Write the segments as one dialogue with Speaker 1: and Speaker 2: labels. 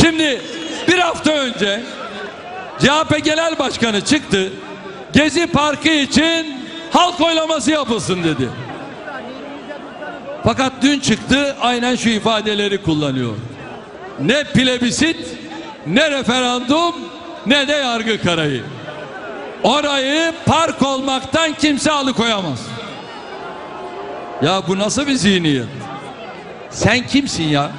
Speaker 1: Şimdi bir hafta önce CHP Genel Başkanı çıktı. Gezi Parkı için halk oylaması yapılsın dedi. Fakat dün çıktı aynen şu ifadeleri kullanıyor. Ne plebisit, ne referandum, ne de yargı kararı. Orayı park olmaktan kimse alıkoyamaz. Ya bu nasıl bir zihniyet? Sen kimsin ya?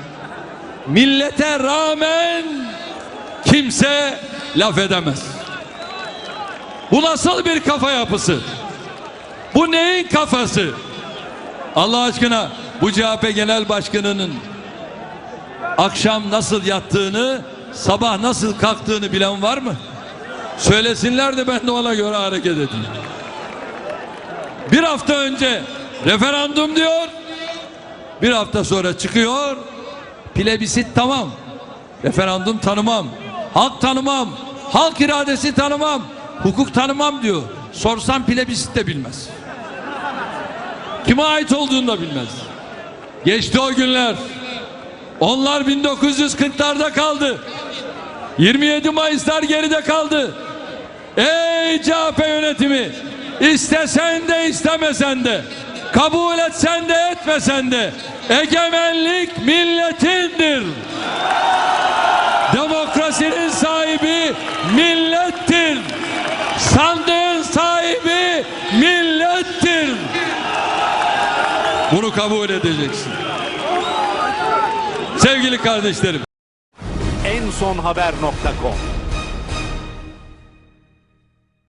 Speaker 1: Millete rağmen kimse laf edemez. Bu nasıl bir kafa yapısı? Bu neyin kafası? Allah aşkına bu CHP Genel Başkanı'nın akşam nasıl yattığını, sabah nasıl kalktığını bilen var mı? Söylesinler de ben de ona göre hareket edeyim. Bir hafta önce referandum diyor. Bir hafta sonra çıkıyor. Plebisit tamam. Referandum tanımam. Halk tanımam. Halk iradesi tanımam. Hukuk tanımam diyor. Sorsam plebisit de bilmez. Kime ait olduğunu da bilmez. Geçti o günler. Onlar 1940'larda kaldı. 27 Mayıslar geride kaldı. Ey CHP yönetimi istesen de istemesen de kabul etsen de etmesen de egemenlik milletindir. Demokrasinin sahibi millettir. Sandığın sahibi millettir. Bunu kabul edeceksin. Sevgili kardeşlerim
Speaker 2: en son haber.com